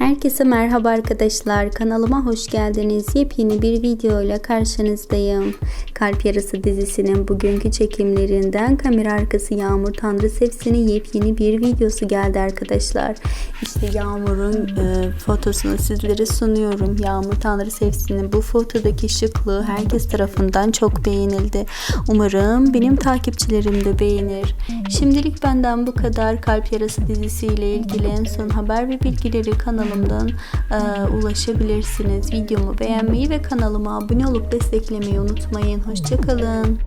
Herkese merhaba arkadaşlar. Kanalıma hoş geldiniz. Yepyeni bir video ile karşınızdayım. Kalp Yarısı dizisinin bugünkü çekimlerinden kamera arkası Yağmur Tanrı Sevsin'in yepyeni bir videosu geldi arkadaşlar. İşte Yağmur'un e, fotosunu sizlere sunuyorum. Yağmur Tanrı Sevsin'in bu fotodaki şıklığı herkes tarafından çok beğenildi. Umarım benim takipçilerim de beğenir. Şimdilik benden bu kadar. Kalp Yarısı dizisiyle ilgili en son haber ve bilgileri kanalımdan e, ulaşabilirsiniz. Videomu beğenmeyi ve kanalıma abone olup desteklemeyi unutmayın. Hoşçakalın.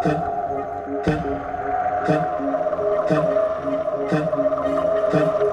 Thank you.